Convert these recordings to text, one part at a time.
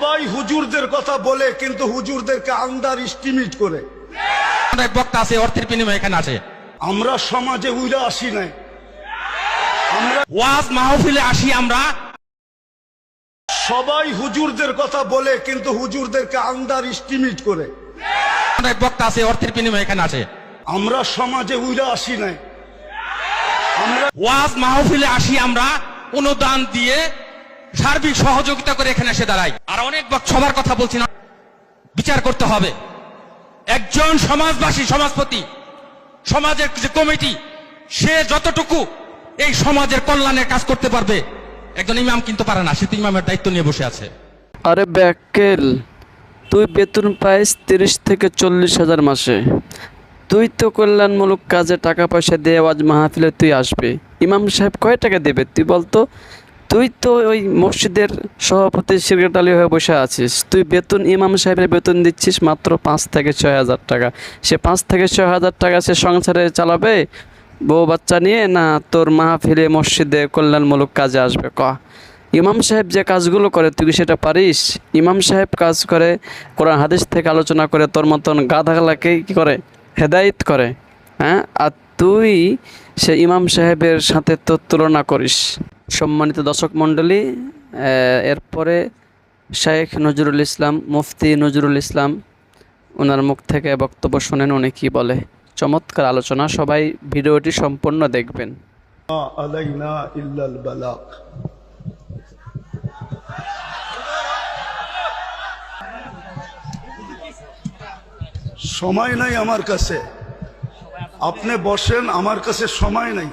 সবাই হুজুরদের কথা বলে কিন্তু হুজুরদেরকে আন্ডার এস্টিমেট করে। অনেক বক্তা আছে অর্থের বিনিময়ে এখানে আছে। আমরা সমাজে উইরা আসি নাই। আমরা ওয়াজ মাহফিলে আসি আমরা। সবাই হুজুরদের কথা বলে কিন্তু হুজুরদেরকে আন্ডার এস্টিমেট করে। অনেক বক্তা আছে অর্থের বিনিময়ে এখানে আছে। আমরা সমাজে উইরা আসি নাই। আমরা ওয়াজ মাহফিলে আসি আমরা অনুদান দিয়ে সার্বিক সহযোগিতা করে এখানে এসে দাঁড়াই। আর অনেক সবার কথা বলছি না। বিচার করতে হবে। একজন সমাজবাসী, সমাজপতি, সমাজের যে কমিটি, সে যতটুকু এই সমাজের কল্যাণের কাজ করতে পারবে, একজন ইমাম কিন্তু পারে না, সে তো ইমামের দায়িত্ব নিয়ে বসে আছে। আরে ব্যাকেল, তুই বেতন পাইস তিরিশ থেকে চল্লিশ হাজার মাসে। তুই তো কল্যাণমূলক কাজে টাকা পয়সা দিয়ে মাহফিলে তুই আসবে। ইমাম সাহেব কয় টাকা দেবে তুই বলতো? তুই তো ওই মসজিদের সভাপতি সেক্রেটারি হয়ে বসে আছিস। তুই বেতন, ইমাম সাহেবের বেতন দিচ্ছিস মাত্র পাঁচ থেকে ছয় হাজার টাকা। সে পাঁচ থেকে ছয় হাজার টাকা সে সংসারে চালাবে? বউ বাচ্চা নিয়ে না তোর মা মাহফিলে মসজিদে কল্যাণমূলক কাজে আসবে? ক। ইমাম সাহেব যে কাজগুলো করে, তুই সেটা পারিস? ইমাম সাহেব কাজ করে, কোরআন হাদিস থেকে আলোচনা করে, তোর মতন গাধাগুলাকে কী করে? হেদায়েত করে হ্যাঁ? আর তুই সে ইমাম সাহেবের সাথে তোর তুলনা করিস। সম্মানিত দর্শক মণ্ডলী এরপরে শেখ নজরুল ইসলাম, মুফতি নজরুল ইসলাম, ওনার মুখ থেকে বক্তব্য শোনেন, উনি কী বলে? চমৎকার আলোচনা, সবাই ভিডিওটি সম্পূর্ণ দেখবেন। সময় নাই আমার কাছে। আপনি বসেন, আমার কাছে সময় নাই।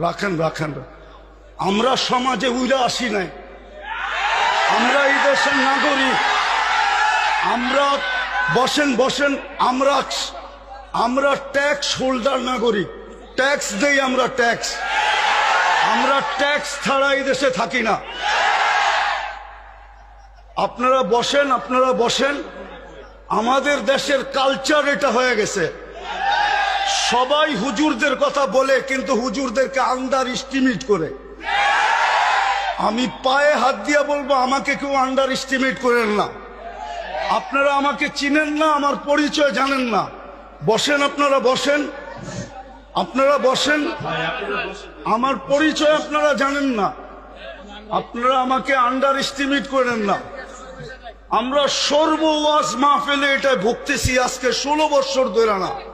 রাখেন রাখেন। আমরা সমাজে উইরা আসি নাই। আমরা এই দেশের নাগরিক। আমরা বসেন বসেন, আমরা আমরা ট্যাক্স হোল্ডার নাগরিক। ট্যাক্স দেই আমরা ট্যাক্স। আমরা ট্যাক্স ছাড়া এই দেশে থাকি না। আপনারা বসেন আপনারা বসেন। আমাদের দেশের কালচার এটা হয়ে গেছে। সবাই হুজুরদের কথা বলে, কিন্তু হুজুরদেরকে আন্ডার এস্টিমেট করে। আমি পায়ে হাত দিয়ে বলব, আমাকে কেউ আন্ডার এস্টিমেট করেন না। আপনারা আমাকে চিনেন না, আমার পরিচয় জানেন না। বসেন আপনারা বসেন। আপনারা বসেন। আমার পরিচয় আপনারা জানেন না। আপনারা আমাকে আন্ডার এস্টিমেট করেন না। আমরা সর্ব ওয়াজ মাহফিলে এটা ভুগতেছি আজকে ষোলো বছর ধরে না।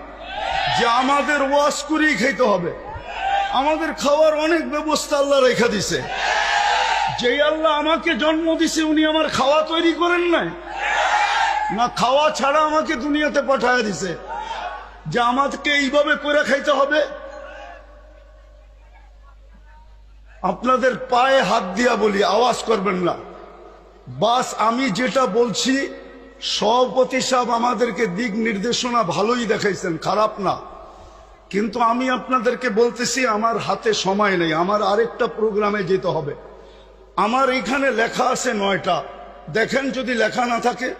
যে আমাদের ওয়াশ করেই খাইতে হবে। আমাদের খাওয়ার অনেক ব্যবস্থা আল্লাহ রেখা দিছে। যেই আল্লাহ আমাকে জন্ম দিছে, উনি আমার খাওয়া তৈরি করেন নাই। না, খাওয়া ছাড়া আমাকে দুনিয়াতে পাঠায় দিছে। যে আমাকে এইভাবে করে খাইতে হবে। আপনাদের পায়ে হাত দিয়া বলি, আওয়াজ করবেন না। বাস, আমি যেটা বলছি, সভাপতি সাহেব আমাদেরকে দিক নির্দেশনা ভালোই দেখাইছেন, খারাপ না। কিন্তু আমি আপনাদেরকে বলতেছি, আমার হাতে সময় নেই, আমার আরেকটা প্রোগ্রামে যেতে হবে। আমার এখানে লেখা আছে নয়টা। দেখেন যদি লেখা না থাকে।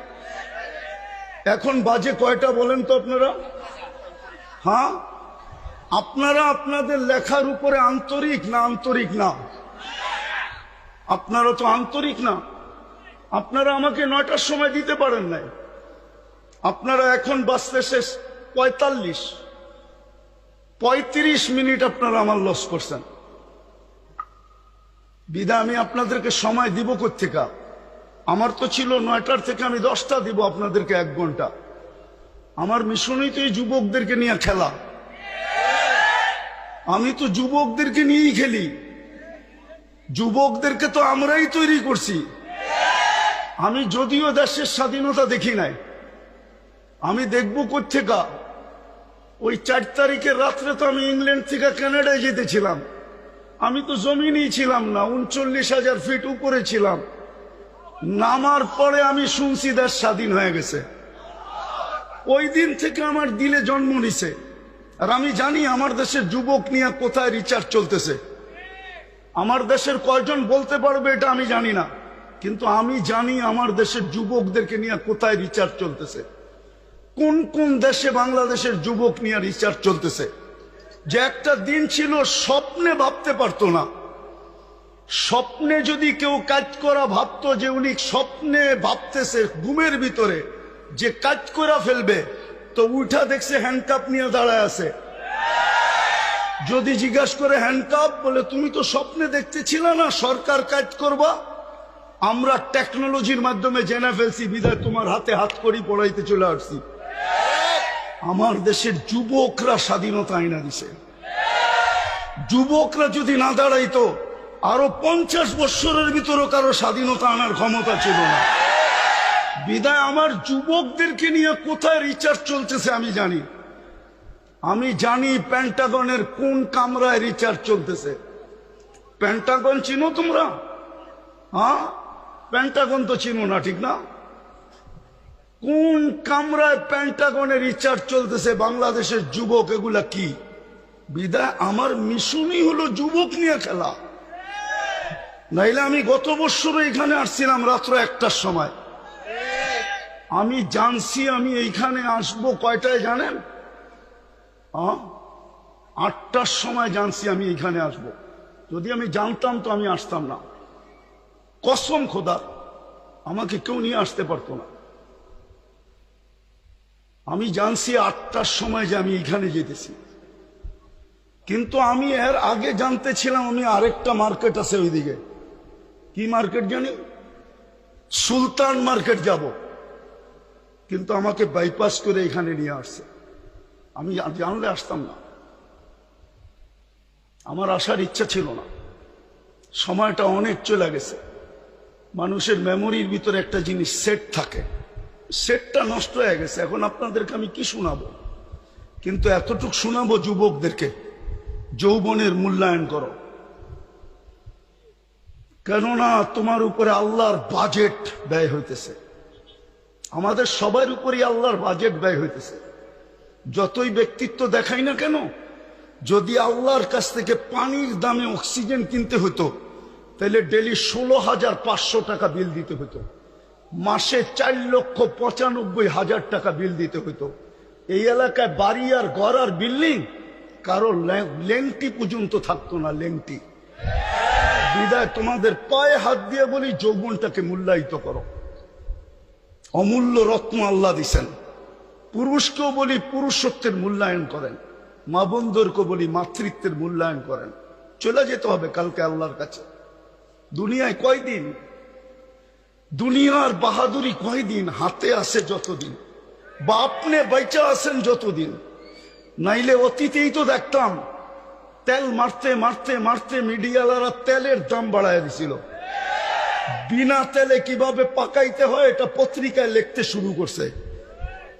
এখন বাজে কয়টা বলেন তো আপনারা? হ্যাঁ? আপনারা আপনাদের লেখার উপরে আন্তরিক না আন্তরিক না? আপনারা তো আন্তরিক না। আপনারা আমাকে নয়টার সময় দিতে পারেন নাই। আপনারা এখন বাঁচতে শেষ পঁয়তাল্লিশ। পঁয়ত্রিশ মিনিট আপনারা আমার লস করছেন। বিদা, আমি আপনাদেরকে সময় দিব কোথেকা আমার তো ছিল নয়টার থেকে আমি দশটা দিব আপনাদেরকে এক ঘণ্টা। আমার মিশনই তো এই যুবকদেরকে নিয়ে খেলা। আমি তো যুবকদেরকে নিয়েই খেলি। যুবকদেরকে তো আমরাই তৈরি করছি। আমি যদিও দেশের স্বাধীনতা দেখি নাই। আমি দেখব কোথেকা ওই চার তারিখের রাত্রে তো আমি ইংল্যান্ড থেকে কানাডায় যেতেছিলাম আমি তো জমিনই ছিলাম না, উনচল্লিশ হাজার ফিট উপরে ছিলাম। নামার পরে আমি শুনছি দেশ স্বাধীন হয়ে গেছে। ওই দিন থেকে আমার দিলে জন্ম নিছে। আর আমি জানি আমার দেশের যুবক নিয়ে কোথায় রিচার্জ চলতেছে। আমার দেশের কয়জন বলতে পারবে এটা আমি জানি না। কিন্তু আমি জানি আমার দেশের যুবকদেরকে নিয়ে কোথায় রিচার্জ চলতেছে। কোন কোন দেশে বাংলাদেশের যুবক নিয়ে রিচার্জ চলতেছে? যে একটা দিন ছিল স্বপ্নে ভাবতে পারতো না। স্বপ্নে যদি কেউ কাজ করা ভাবতো যে উনি স্বপ্নে ভাবতেছে ঘুমের ভিতরে, যে কাজ করা ফেলবে, তো উঠা দেখছে হ্যান্ডকাপ নিয়ে দাঁড়ায় আছে। যদি জিজ্ঞাসা করে হ্যান্ডকাপ বলে, তুমি তো স্বপ্নে দেখতেছিল না, সরকার কাজ করবা? আমরা টেকনোলজির মাধ্যমে জেনে ফেলছি, বিদায় তোমার হাতে হাত করি, পড়াইতে চলে আসছি। আমার দেশের যুবকরা স্বাধীনতা আইনা দিছে। যুবকরা যদি না দাঁড়াইতো, আরও পঞ্চাশ বৎসরের ভিতরে কারও স্বাধীনতা আনার ক্ষমতা ছিল না। বিদায় আমার যুবকদেরকে নিয়ে কোথায় রিচার্জ চলতেছে আমি জানি। আমি জানি প্যান্টাগনের কোন কামরায় রিচার্জ চলতেছে। প্যান্টাগন চিনো তোমরা? হ্যাঁ? প্যান্টাগন তো চিনো না, ঠিক না? কোন কামরায় প্যান্টাগনে রিচার্জ চলতেছে, বাংলাদেশের যুবক, এগুলা কি? বিদায়, আমার মিশনই হলো যুবক নিয়ে খেলা। নাইলে আমি গত বছর এখানে আসছিলাম রাত্র একটার সময়। আমি জানছি আমি এইখানে আসব কয়টায় জানেন? আটটার সময় জানছি আমি এইখানে আসব। যদি আমি জানতাম তো আমি আসতাম না। কসম খোদা, আমাকে কেউ নিয়ে আসতে পারতো না। আমি জানছি আটটার সময় যে আমি এখানে যেতেছি। কিন্তু আমি এর আগে জানতে ছিলাম আমি আরেকটা মার্কেট আছে ওইদিকে। কি মার্কেট জানি? সুলতান মার্কেট যাব। কিন্তু আমাকে বাইপাস করে এখানে নিয়ে আসছে। আমি জানলে আসতাম না। আমার আসার ইচ্ছা ছিল না। সময়টা অনেক চলে গেছে। মানুষের মেমোরির ভিতরে একটা জিনিস সেট থাকে। সেটটা নষ্ট হয়ে গেছে। এখন আপনাদেরকে আমি কি শোনাবো? কিন্তু এতটুক শোনাবো যুবকদেরকে, যৌবনের মূল্যায়ন করো। কেননা তোমার উপরে আল্লাহর বাজেট ব্যয় হইতেছে। আমাদের সবার উপরই আল্লাহর বাজেট ব্যয় হইতেছে। যতই ব্যক্তিত্ব দেখাই না কেন, যদি আল্লাহর কাছ থেকে পানির দামে অক্সিজেন কিনতে হতো, তাহলে ডেলি ষোলো হাজার পাঁচশো টাকা বিল দিতে হতো। মাসে চার লক্ষ পঁচানব্বই হাজার টাকা বিল দিতে হতো এই এলাকায় বাড়ি আর ঘর আর বিল্ডিং, কারও লেংটি পর্যন্ত থাকতো না, লেংটি। বিদায় তোমাদের পায়ে হাত দিয়ে বলি, যৌবনটাকে মূল্যায়িত করো। অমূল্য রত্ন আল্লাহ দিছেন। পুরুষকেও বলি পুরুষত্বের মূল্যায়ন করেন। মা বন্ধুরকে বলি মাতৃত্বের মূল্যায়ন করেন। চলে যেতে হবে কালকে আল্লাহর কাছে। দুনিয়ায় কয়দিন দুনিয়ার বাহাদুরি কয়দিন হাতে আসে যতদিন? বা আপনি বাইচা আসেন যতদিন? নাইলে অতীতেই তো দেখতাম, তেল মারতে মারতে মারতে মিডিয়ালারা তেলের দাম বাড়ায় দিছিল। বিনা তেলে কীভাবে পাকাইতে হয় এটা পত্রিকায় লিখতে শুরু করছে।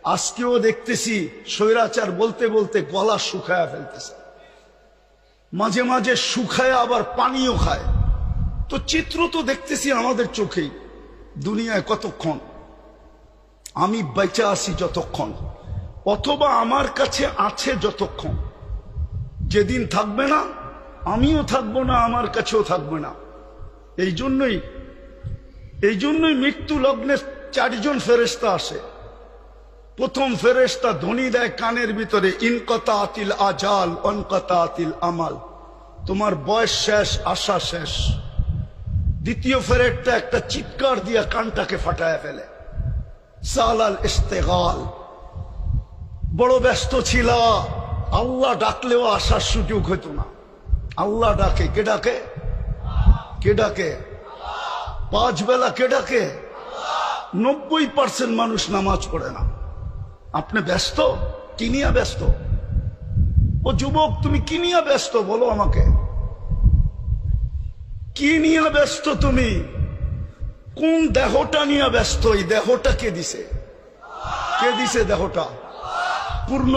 আজকেও দেখতেছি স্বৈরাচার বলতে বলতে গলা শুকায়া ফেলতেছে। মাঝে মাঝে শুকায় আবার পানিও খায়। তো চিত্র তো দেখতেছি আমাদের চোখেই। দুনিয়ায় কতক্ষণ? আমি বেঁচে আছি যতক্ষণ। অথবা আমার কাছে আছে যতক্ষণ। যেদিন থাকবে না, আমিও থাকব না, আমার কাছেও থাকবে না। এই জন্যই এই জন্যই মৃত্যু লগ্নে চারজন ফেরেস্তা আসে। প্রথম ফেরেস্তা ধ্বনি দেয় কানের ভিতরে ইনকতা আতিল আজাল অনকতা আতিল আমাল। তোমার বয়স শেষ, আশা শেষ। দ্বিতীয় ফেরেটটা একটা চিৎকার দিয়া কানটাকে ফাটায় ফেলে। সালাল ইস্তেগাল বড় ব্যস্ত ছিল। আল্লাহ ডাকলেও আসার সুযোগ হতো না। আল্লাহ ডাকে, কে ডাকে? কে ডাকে? পাঁচ বেলা কে ডাকে? নব্বই পার্সেন্ট মানুষ নামাজ পড়ে না। আপনি ব্যস্ত? কিনিয়া ব্যস্ত? ও যুবক, তুমি কিনিয়া ব্যস্ত? বলো আমাকে। কি নিয়ে ব্যস্ত তুমি? কোন দেহটা নিয়ে ব্যস্ত? এই দেহটা কে দিছে? কে দিছে দেহটা? পূর্ণ